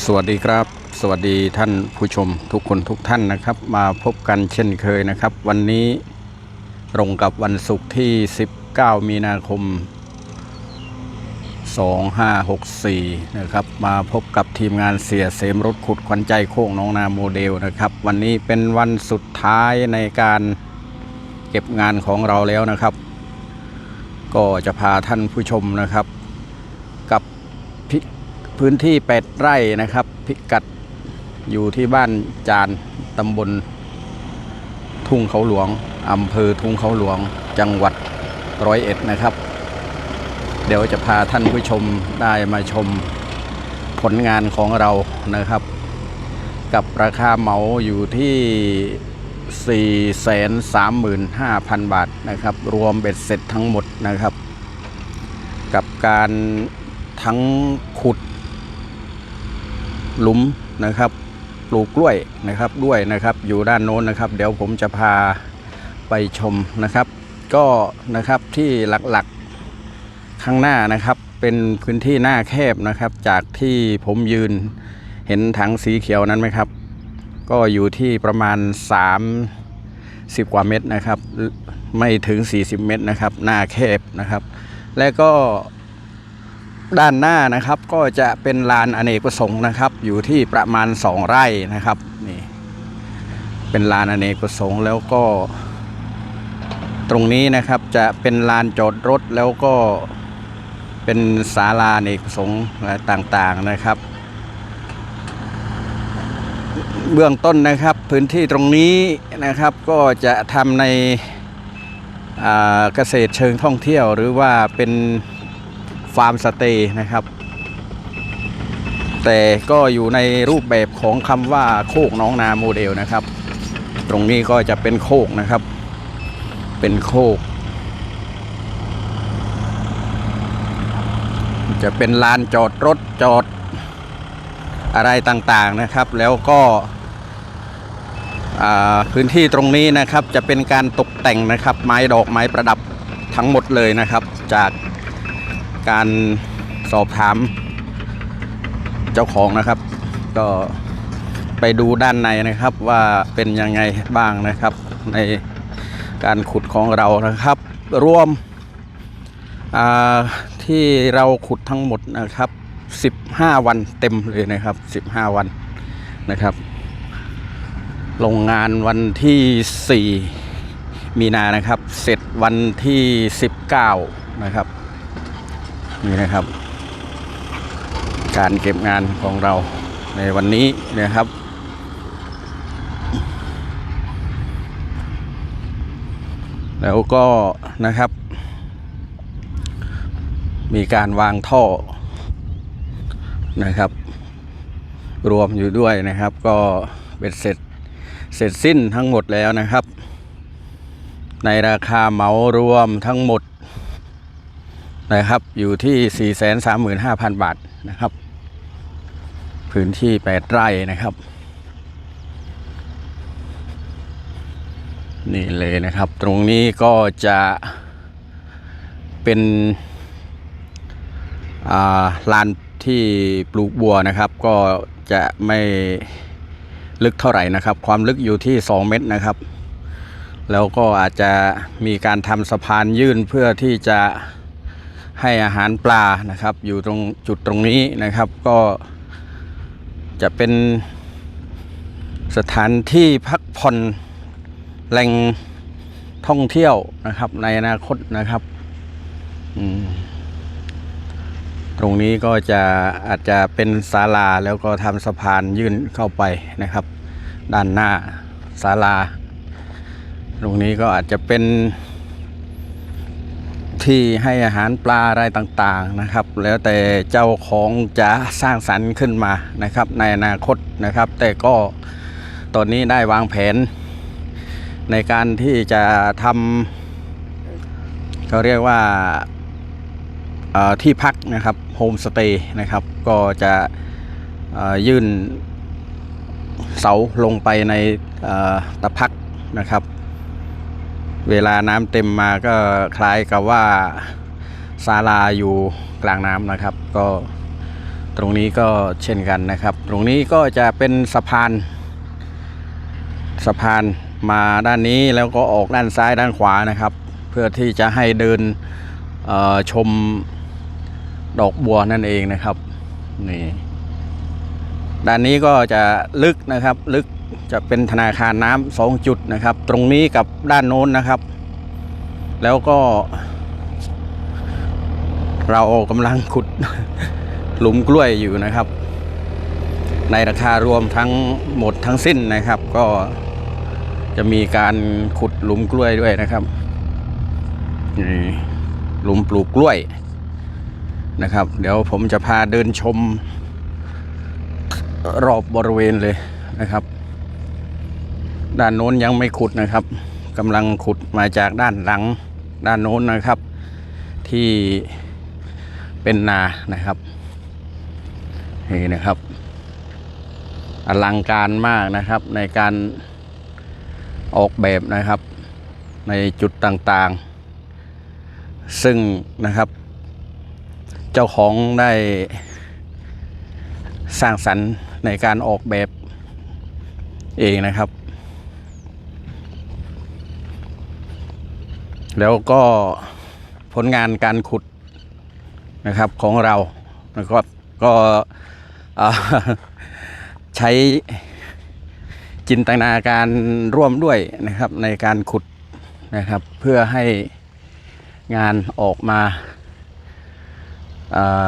สวัสดีครับ สวัสดีท่านผู้ชมทุกคนทุกท่านนะครับ มาพบกันเช่นเคยนะครับ วันนี้ตรงกับวันศุกร์ที่ 19 มีนาคม 2564 นะครับ มาพบกับทีมงานเสียเสมรถขุดขวัญใจโค้งน้องนาโมเดลนะครับ วันนี้เป็นวันสุดท้ายในการเก็บงานของเราแล้วนะครับ ก็จะพาท่านผู้ชมนะครับ กับพิ พื้นที่ 8 ไร่นะครับ พิกัดอยู่ที่บ้านจานตำบล ทุ่งเขาหลวงอำเภอทุ่งเขาหลวงจังหวัดร้อยเอ็ดนะครับ เดี๋ยวจะพาท่านผู้ชมได้มาชมผลงานของเรานะครับ กับราคาเหมาอยู่ที่ 435,000 บาทนะครับ รวมเบ็ดเสร็จทั้งหมดนะครับ กับการทั้งขุด หลุมนะครับปลูกกล้วยนะครับด้วยนะครับอยู่ด้านโน้นนะครับ เดี๋ยวผมจะพาไปชมนะครับ ก็นะครับที่หลักๆข้างหน้านะครับ เป็นพื้นที่หน้าแคบนะครับ จากที่ผมยืนเห็นถังสีเขียวนั้นไหมครับ ก็อยู่ที่ประมาณ 30 กว่าเมตรนะครับ ไม่ถึง 40 เมตรนะครับ หน้าแคบนะครับ และก็ ด้านหน้านะครับ ก็จะเป็นลานอเนกประสงค์นะครับ อยู่ที่ประมาณ 2 ไร่นะครับนี่เป็นลานอเนกประสงค์แล้วก็ ตรงนี้นะครับจะเป็นลานจอดรถแล้วก็เป็นศาลาอเนกประสงค์ต่างๆนะครับ เบื้องต้นนะครับพื้นที่ตรงนี้นะครับก็จะทำในเกษตรเชิงท่องเที่ยวหรือว่าเป็น ฟาร์มสเตย์นะครับ แต่ก็อยู่ในรูปแบบของคำว่าโคกน้องนาโมเดลนะครับ ตรงนี้ก็จะเป็นโคกนะครับ เป็นโคก จะเป็นลานจอดรถจอดอะไรต่างๆนะครับ แล้วก็พื้นที่ตรงนี้นะครับจะเป็นการตกแต่งนะครับ ไม้ดอกไม้ประดับทั้งหมดเลยนะครับ จาก การสอบถามเจ้าของนะครับ ก็ไปดูด้านในนะครับว่าเป็นยังไงบ้างนะครับ ในการขุดของเรานะครับ รวมที่เราขุดทั้งหมดนะครับ 15 วันเต็มเลยนะครับ 15 วันนะครับลงงานวันที่ 4 มีนานะครับ เสร็จวันที่ 19 นะครับ นี่นะครับ การเก็บงานของเราในวันนี้นะครับ แล้วก็นะครับ มีการวางท่อนะครับ รวมอยู่ด้วยนะครับ ก็เป็นเสร็จเสร็จสิ้นทั้งหมดแล้วนะครับ ในราคาเหมารวมทั้งหมด นะครับ อยู่ที่ 435,000 บาทนะครับ พื้นที่ 8 ไร่นะครับ นี่เลยนะครับ ตรงนี้ก็จะเป็นลานที่ปลูกบัวนะครับ ก็จะไม่ลึกเท่าไหร่นะครับ ความลึกอยู่ที่ 2 เมตรนะครับ แล้วก็อาจจะมีการทำสะพานยื่นเพื่อที่จะ ให้อาหารปลานะครับ อยู่ตรงจุดตรงนี้นะครับ ก็จะเป็นสถานที่พักผ่อนแหล่งท่องเที่ยวนะครับ ในอนาคตนะครับตรงนี้ก็จะอาจจะเป็นศาลาแล้วก็ทำสะพานยื่นเข้าไปนะครับ ด้านหน้าศาลา ตรงนี้ก็อาจจะเป็น ที่ให้อาหารปลาอะไรต่างๆนะครับ แล้วแต่เจ้าของจะสร้างสรรค์ขึ้นมานะครับ ในอนาคตนะครับ แต่ก็ตอนนี้ได้วางแผน ในการที่จะทำเขาเรียกว่าที่พักนะครับโฮมสเตย์นะครับ ก็จะยื่นเสาลงไปในตะพักนะครับ เวลาน้ำเต็มมาก็คล้ายกับว่าศาลาอยู่กลางน้ำนะครับ ก็ตรงนี้ก็เช่นกันนะครับ ตรงนี้ก็จะเป็นสะพาน สะพานมาด้านนี้แล้วก็ออกด้านซ้ายด้านขวานะครับ เพื่อที่จะให้เดินชมดอกบัวนั่นเองนะครับนี่ด้านนี้ก็จะลึกนะครับลึก จะเป็นธนาคารน้ำสองจุดนะครับ ตรงนี้กับด้านโน้นนะครับ แล้วก็ เรากำลังขุดหลุมกล้วยอยู่นะครับ ในราคารวมทั้งหมดทั้งสิ้นนะครับ ก็จะมีการขุดหลุมกล้วยด้วยนะครับนี่หลุมปลูกกล้วยนะครับ เดี๋ยวผมจะพาเดินชมรอบบริเวณเลยนะครับ ด้านโน้นยังไม่ขุดนะครับกำลังขุดมาจากด้านหลังด้านโน้นนะครับ ที่เป็นนานะครับนี่นะครับ อลังการมากนะครับในการออกแบบนะครับ ในจุดต่างๆ ซึ่งนะครับ เจ้าของได้สร้างสรรค์ในการออกแบบเองนะครับ แล้วก็ผลงานการขุดนะครับของเรานะครับก็ใช้จินตนาการร่วมด้วยนะครับในการขุดนะครับ เพื่อให้งานออกมา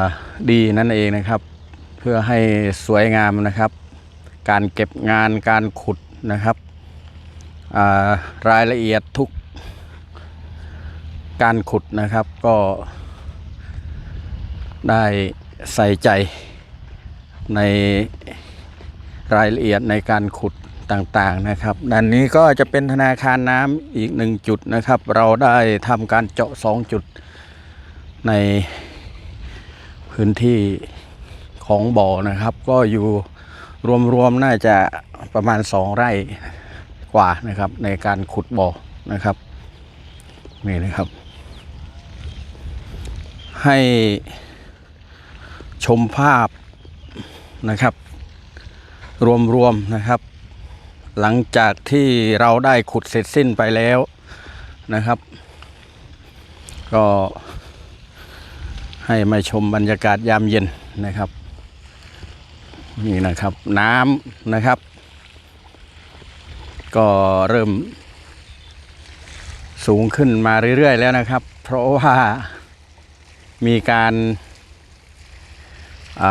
าดีนั่นเองนะครับ เพื่อให้สวยงามนะครับ การเก็บงานการขุดนะครับารายละเอียดทุก การขุดนะครับก็ได้ใส่ใจในรายละเอียดในการขุดต่างๆนะครับด้านนี้ก็จะเป็นธนาคารน้ำอีกหนึ่งจุดนะครับ เราได้ทำการเจาะสองจุดในพื้นที่ของบ่อนะครับ ก็อยู่รวมๆน่าจะประมาณสองไร่กว่านะครับในการขุดบ่อนะครับนี่นะครับ ให้ชมภาพนะครับ รวมๆนะครับ หลังจากที่เราได้ขุดเสร็จสิ้นไปแล้วนะครับ ก็ให้มาชมบรรยากาศยามเย็นนะครับ นี่นะครับน้ำนะครับ ก็เริ่มสูงขึ้นมาเรื่อยๆแล้วนะครับ เพราะว่า มีการเ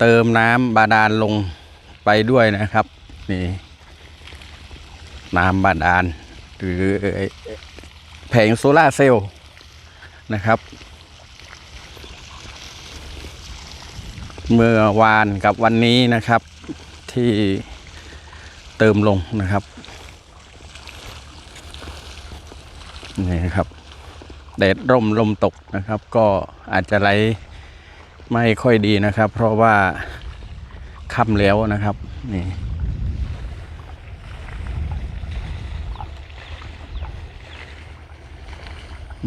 เติมน้ำบาดาลลงไปด้วยนะครับนี่น้ำบาดาลหรือแผงโซลาเซลล์นะครับ เมื่อวานกับวันนี้นะครับที่เติมลงนะครับนี่ครับ แดดร่มลมตกนะครับ ก็อาจจะไหลไม่ค่อยดีนะครับ เพราะว่าค่ำแล้วนะครับนี่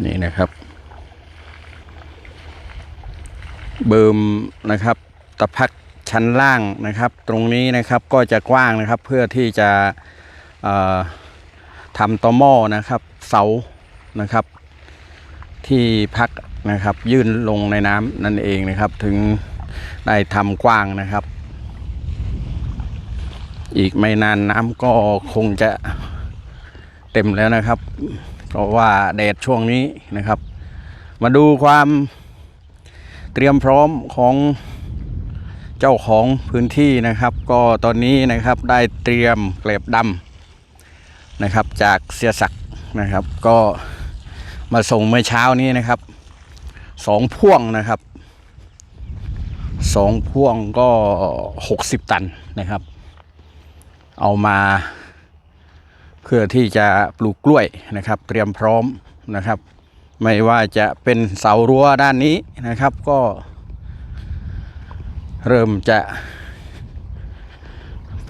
นี่นะครับ เบิมนะครับตะพักชั้นล่างนะครับ ตรงนี้นะครับก็จะกว้างนะครับ เพื่อที่จะทำต่อหม้อนะครับ เสานะครับ ที่พักนะครับ ยื่นลงในน้ำนั่นเองนะครับ ถึงได้ทำกว้างนะครับ อีกไม่นานน้ำก็คงจะเต็มแล้วนะครับ เพราะว่าแดดช่วงนี้นะครับ มาดูความเตรียมพร้อมของเจ้าของพื้นที่นะครับ ก็ตอนนี้นะครับได้เตรียมเกล็บดำนะครับ จากเสียศักนะครับก็ มาส่งเมื่อเช้านี้นะครับสองพ่วงนะครับสองพ่วงก็หกสิบตันนะครับ เอามา เพื่อที่จะปลูกกล้วยนะครับ เตรียมพร้อมนะครับ ไม่ว่าจะเป็นเสารั้วด้านนี้นะครับก็ เริ่มจะ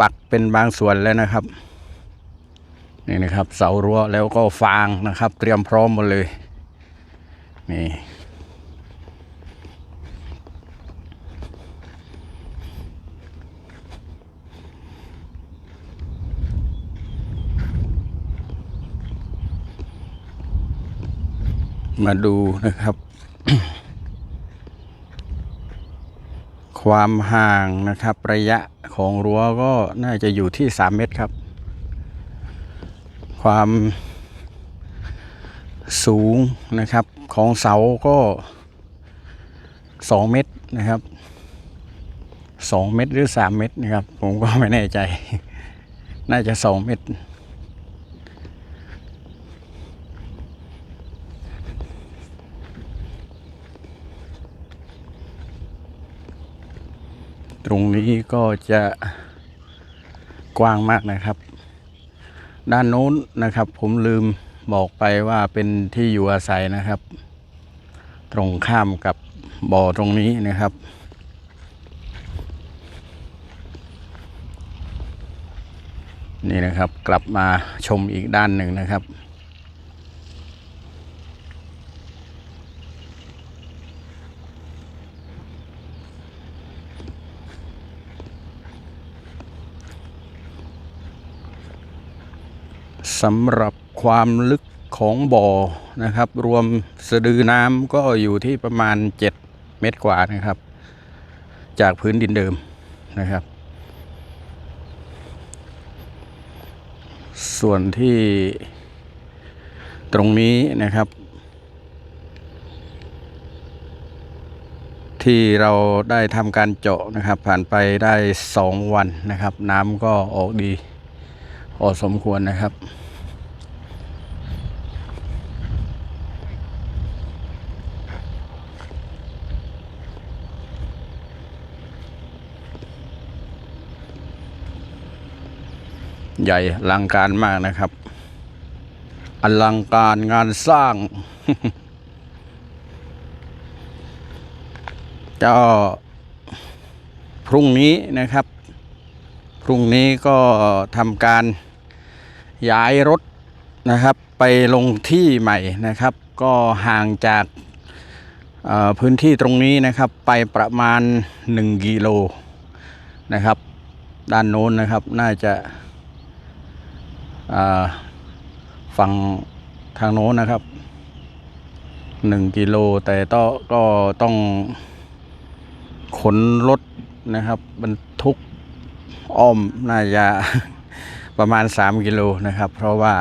ปักเป็นบางส่วนแล้วนะครับ นี่นะครับ เสารั้วแล้วก็ฟางนะครับ เตรียมพร้อมมาเลย นี่มาดูนะครับ ความห่างนะครับระยะของรั้วก็น่าจะอยู่ที่ 3 เมตรครับ ความสูงนะครับของเสาก็ 2 เมตรนะครับ 2 เมตรหรือ 3 เมตรนะครับ ผมก็ไม่แน่ใจ น่าจะ 2 เมตร ตรงนี้ก็จะกว้างมากนะครับ ด้านโน้นนะครับ ผมลืมบอกไปว่าเป็นที่อยู่อาศัยนะครับ ตรงข้ามกับบ่อตรงนี้นะครับนี่นะครับกลับมาชมอีกด้านหนึ่งนะครับ สำหรับความลึกของบ่อนะครับ รวมสะดือน้ำก็อยู่ที่ประมาณ 7 เมตรกว่านะครับ จากพื้นดินเดิมนะครับ ส่วนที่ตรงนี้นะครับ ที่เราได้ทำการเจาะนะครับ ผ่านไปได้ 2 วันนะครับ น้ำก็ออกดีพอสมควรนะครับ ใหญ่ลังการมากนะครับ อลังการงานสร้างก็พรุ่งนี้นะครับ พรุ่งนี้ก็ทำการย้ายรถนะครับ ไปลงที่ใหม่นะครับ ก็ห่างจากพื้นที่ตรงนี้นะครับไปประมาณ 1 กิโลนะครับ ด้านโน้นนะครับน่าจะ ฝั่งทางโน้นนะครับหนึ่งกิโลแต่ต้องก็ต้องขนรถนะครับบรรทุกอ้อมน่าจะประมาณ 3 กิโลนะครับ เพราะว่า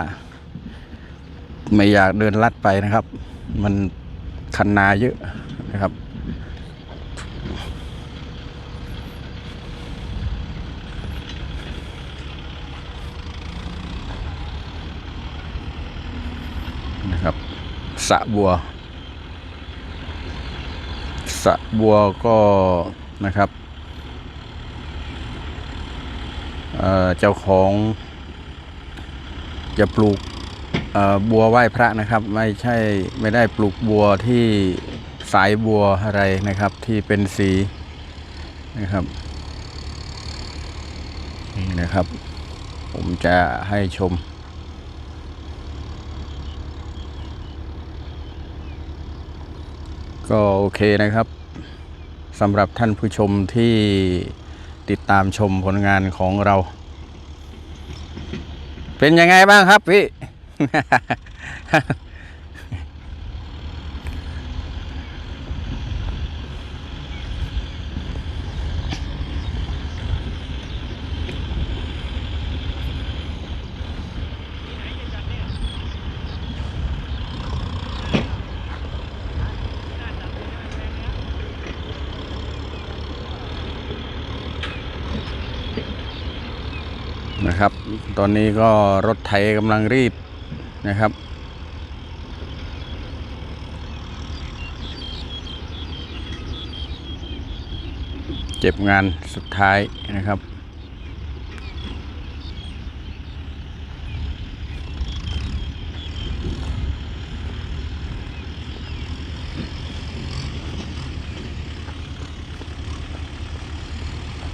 ไม่อยากเดินลัดไปนะครับ มันคันนาเยอะนะครับนะครับ สระบัวสระบัวก็นะครับเเจ้าของจะปลูกบัวไหว้พระนะครับ ไม่ใช่ไม่ได้ปลูกบัวที่สายบัวอะไรนะครับที่เป็นสีนะครับนี่นะครับ ผมจะให้ชม ก็โอเคนะครับสำหรับท่านผู้ชมที่ติดตามชมผลงานของเรา เป็นยังไงบ้างครับพี่ นะครับ ตอนนี้ก็รถไถกำลังรีบนะครับเจ็บงานสุดท้ายนะครับ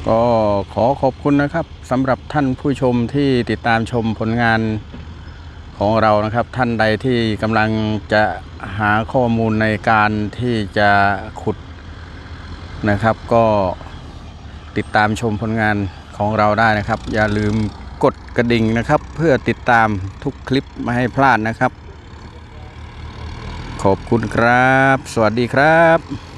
ก็ขอขอบคุณนะครับสำหรับท่านผู้ชมที่ติดตามชมผลงานของเรานะครับท่านใดที่กำลังจะหาข้อมูลในการที่จะขุดนะครับ ก็ติดตามชมผลงานของเราได้นะครับ อย่าลืมกดกระดิ่งนะครับ เพื่อติดตามทุกคลิปไม่ให้พลาดนะครับขขอบคุณครับ สวัสดีครับ